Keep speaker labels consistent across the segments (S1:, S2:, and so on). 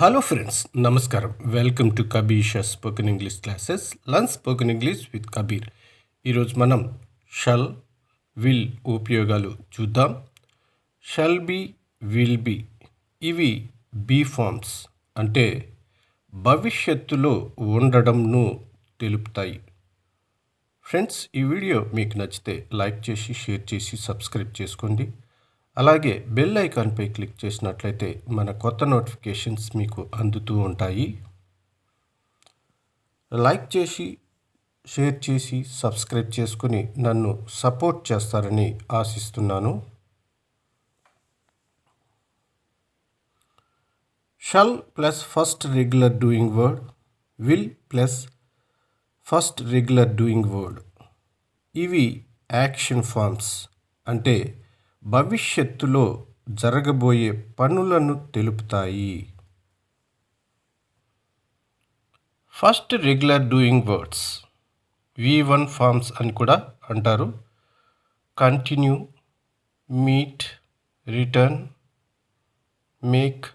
S1: Hello friends నమస్కారం welcome to కబీషా spoken English classes learn spoken English with Kabir ఈరోజు మనం shall will ఉపయోగాలు చూద్దాం. షల్ బి విల్ బి ఇవి బీ ఫార్మ్స్ అంటే భవిష్యత్తులో ఉండడంను తెలుపుతాయి. ఫ్రెండ్స్ ఈ వీడియో మీకు నచ్చితే లైక్ చేసి షేర్ చేసి సబ్స్క్రైబ్ చేసుకోండి. అలాగే బెల్ ఐకాన్పై క్లిక్ చేసినట్లయితే మన కొత్త నోటిఫికేషన్స్ మీకు అందుతూ ఉంటాయి. లైక్ చేసి షేర్ చేసి సబ్స్క్రైబ్ చేసుకుని నన్ను సపోర్ట్ చేస్తారని ఆశిస్తున్నాను. Shall plus first regular doing word will plus first regular doing word. ఇవి యాక్షన్ ఫార్మ్స్ అంటే భవిష్యత్తులో జరగబోయే పనులను తెలుపుతాయి. First regular doing words V one forms అని కూడా అంటారు. Continue meet return make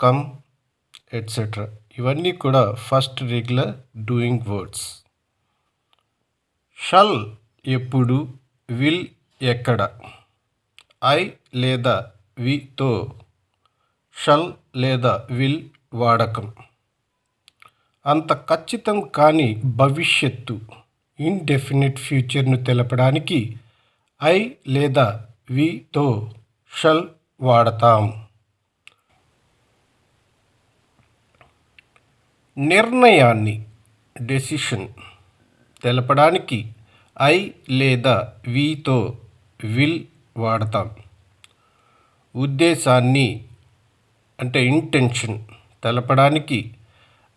S1: come etcetera ఇవన్నీ కూడా first regular doing words shall ఎప్పుడు విల్ ఎక్కడ. ఐ లేదా వితో షల్ లేదా విల్ వాడకం. అంత ఖచ్చితం కాని భవిష్యత్తు ఇండెఫినిట్ ఫ్యూచర్ను తెలపడానికి ఐ లేదా వితో షల్ వాడతాం. నిర్ణయాన్ని డెసిషన్ తెలపడానికి ఐ లేదా వితో విల్ వాడతాం. ఉద్దేశాన్ని అంటే ఇంటెన్షన్ తెలపడానికి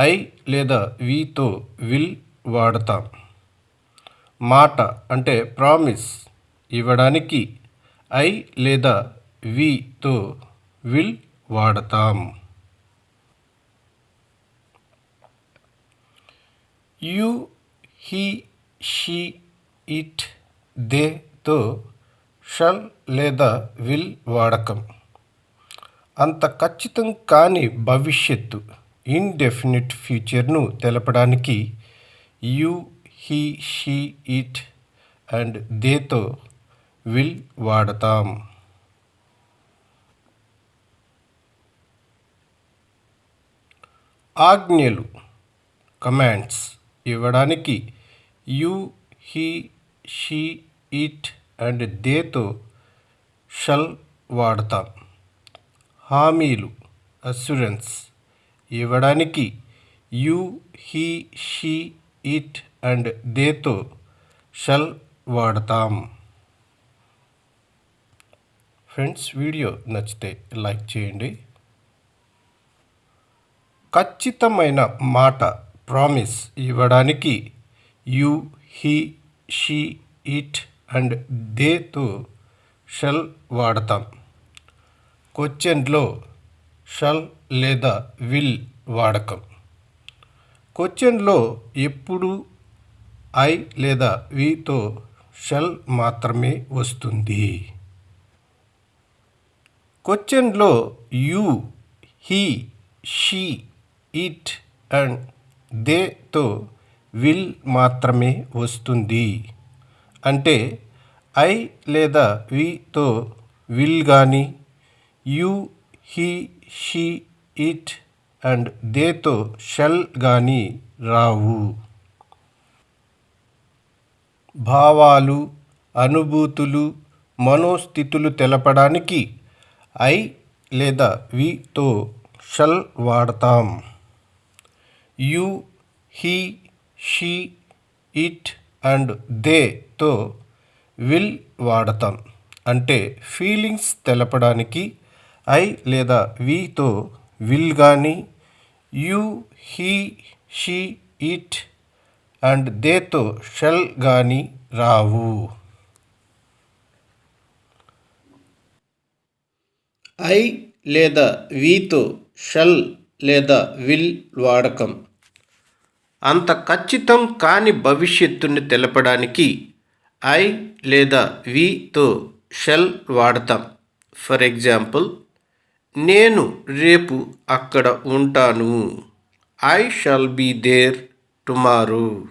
S1: ఐ లేదా వితో విల్ వాడతాం. మాట అంటే ప్రామిస్ ఇవ్వడానికి ఐ లేదా వితో విల్ వాడతాం. యు హీ షీ ఇట్ దేతో షల్ లేదా విల్ వాడకం. అంత ఖచ్చితం కాని భవిష్యత్తు ఇన్డెఫినిట్ ఫ్యూచర్ను తెలపడానికి you he she it and దేతో will వాడతాం. ఆజ్ఞలు కమాండ్స్ ఇవ్వడానికి you he she it and దేతో shall వాడతాం. హామీలు. అస్యూరెన్స్. ఇవ్వడానికి you he she it and దేతో shall వాడతాం. ఫ్రెండ్స్ వీడియో నచ్చితే లైక్ చేయండి. ఖచ్చితమైన మాట ప్రామిస్ ఇవ్వడానికి you he she it and దేతో shall వాడతాం. క్వశ్చన్లో షల్ లేదా విల్ వాడకం. క్వశ్చన్లో ఎప్పుడు ఐ లేదా వితో షల్ మాత్రమే వస్తుంది. క్వశ్చన్లో you he she it and దేతో will మాత్రమే వస్తుంది. అంటే ఐ లేదా వితో విల్ కానీ you he she it and దేతో shall కానీ రావు. భావాలు అనుభూతులు మనోస్థితులు తెలపడానికి ఐ లేదా వితో షల్ వాడతాం. You he she it and దేతో will వాడతాం. అంటే ఫీలింగ్స్ తెలపడానికి ఐ లేదా వితో విల్ కానీ you he she it and దేతో shall కానీ రావు. ఐ లేదా వితో షల్ లేదా విల్ వాడకం. అంత ఖచ్చితం కాని భవిష్యత్తుని తెలపడానికి ఐ లేదా వితో షెల్ వాడతాం. ఫర్ ఎగ్జాంపుల్ నేను రేపు అక్కడ ఉంటాను. I shall be there tomorrow.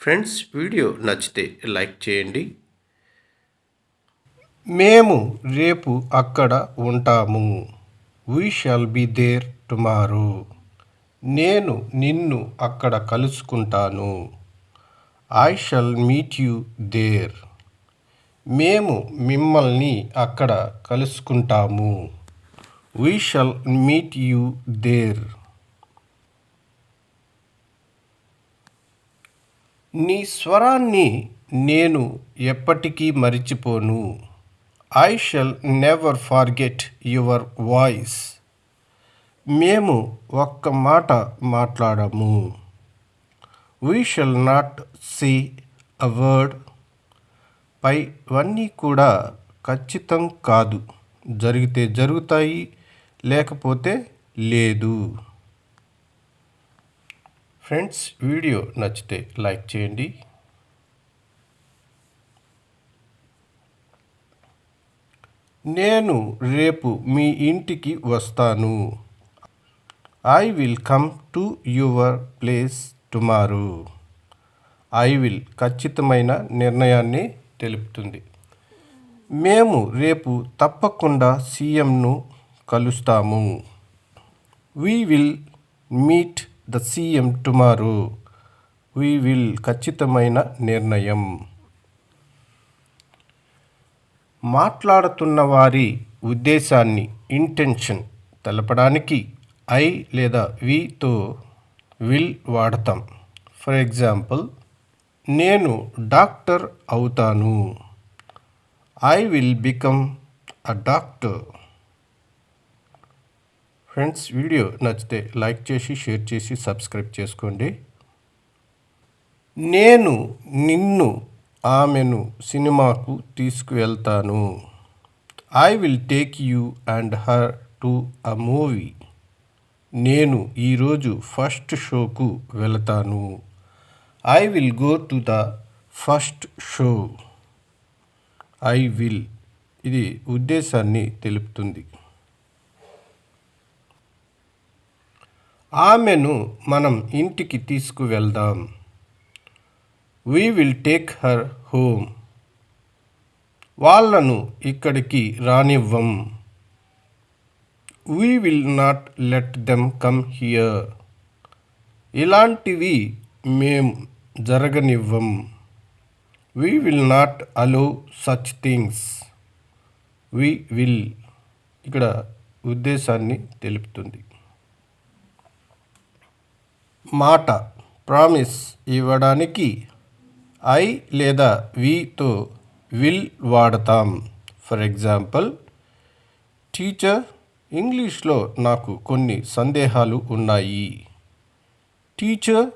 S1: Friends video నచ్చితే లైక్ చేయండి. మేము రేపు అక్కడ ఉంటాము. We shall be there tomorrow. నేను నిన్ను అక్కడ కలుసుకుంటాను. I shall meet you there మేము మిమ్మల్ని అక్కడ కలుసుకుంటాము. We shall meet you there నీ స్వరాన్ని నేను ఎప్పటికీ మరిచిపోను. I shall never forget your voice మేము ఒక్క మాట మాట్లాడము. We shall not see a word పైవన్నీ కూడా ఖచ్చితం కాదు. జరిగితే జరుగుతాయి లేకపోతే లేదు. ఫ్రెండ్స్ వీడియో నచ్చితే లైక్ చేయండి. నేను రేపు మీ ఇంటికి వస్తాను. I will come to your place tomorrow I will ఖచ్చితమైన నిర్ణయాన్ని తెలుపుతుంది. మేము రేపు తప్పకుండా సీఎంను కలుస్తాము. We will meet the CM tomorrow we will ఖచ్చితమైన నిర్ణయం. మాట్లాడుతున్న వారి ఉద్దేశాన్ని ఇంటెన్షన్ తెలపడానికి ఐ లేదా వితో విల్ వాడతాం. ఫర్ ఎగ్జాంపుల్ నేను డాక్టర్ అవుతాను. I will become a doctor friends video నచ్చితే లైక్ చేసి షేర్ చేసి సబ్స్క్రైబ్ చేసుకోండి. నేను నిన్ను ఆమెను సినిమాకు తీసుకువెళ్తాను. I will take you and her to a movie నేను ఈరోజు ఫస్ట్ షోకు వెళతాను. I will go to the first show. I will. ఇది ఉద్దేశాన్ని తెలుపుతుంది. ఆమెను మనం ఇంటికి తీసుకువెళ్దాం. We will take her home వాళ్ళను ఇక్కడికి రానివ్వం. We will not let them come here ఇలాంటివి మేము జరగనివ్వం. We will not allow such things we will ఇక్కడ ఉద్దేశాన్ని తెలుపుతుంది. మాట ప్రామిస్ ఇవ్వడానికి ఐ లేదా వీతో విల్ వాడతాం. ఫర్ ఎగ్జాంపుల్ టీచర్ ఇంగ్లీష్లో నాకు కొన్ని సందేహాలు ఉన్నాయి. Teacher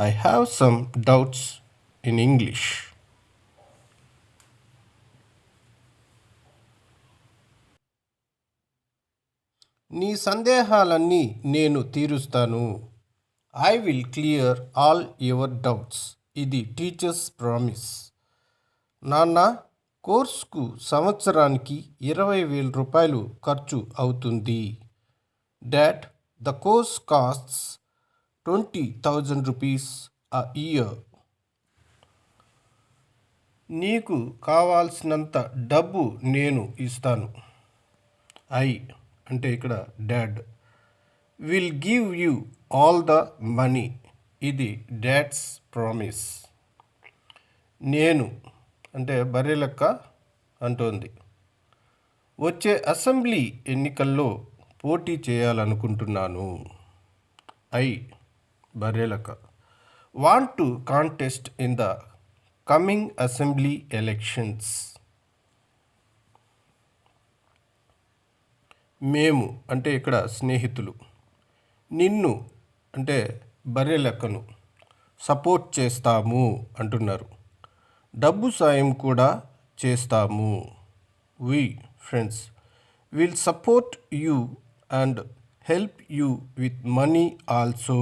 S1: I have some doubts in English నీ సందేహాలన్నీ నేను తీరుస్తాను. I will clear all your doubts ఇది టీచర్స్ ప్రామిస్ నాన్న కోర్సుకు సంవత్సరానికి ఇరవై వేల రూపాయలు ఖర్చు అవుతుంది. That the course costs twenty thousand rupees a year నీకు కావాల్సినంత డబ్బు నేను ఇస్తాను. ఐ అంటే ఇక్కడ dad will give you all the money ఇది డాడ్స్ ప్రామిస్ నేను అంటే బర్రె లెక్క అంటోంది. వచ్చే అసెంబ్లీ ఎన్నికల్లో పోటీ చేయాలనుకుంటున్నాను. I. Barrelakka want to contest in the coming assembly elections. మేము అంటే ఇక్కడ స్నేహితులు. నిన్ను అంటే బర్రెలెక్కను సపోర్ట్ చేస్తాము అంటున్నారు. డబ్బు సాయం కూడా చేస్తాము. We friends will support you and help you with money also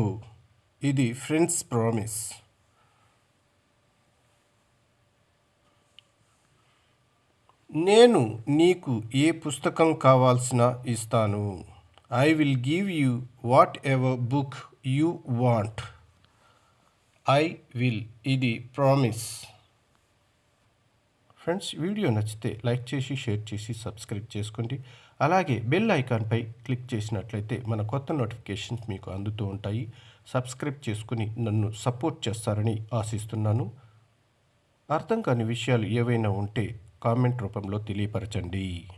S1: ఇది ఫ్రెండ్స్ ప్రామిస్ నేను నీకు ఏ పుస్తకం కావాల్సిన ఇస్తాను. I will give you whatever book you want I will ఇది ప్రామిస్ ఫ్రెండ్స్ వీడియో నచ్చితే లైక్ చేసి షేర్ చేసి సబ్స్క్రైబ్ చేసుకోండి. అలాగే బెల్ ఐకాన్పై క్లిక్ చేసినట్లయితే మన కొత్త నోటిఫికేషన్స్ మీకు అందుతూ ఉంటాయి. సబ్స్క్రైబ్ చేసుకుని నన్ను సపోర్ట్ చేస్తారని ఆశిస్తున్నాను. అర్థం కాని విషయాలు ఏవైనా ఉంటే కామెంట్ రూపంలో తెలియపరచండి.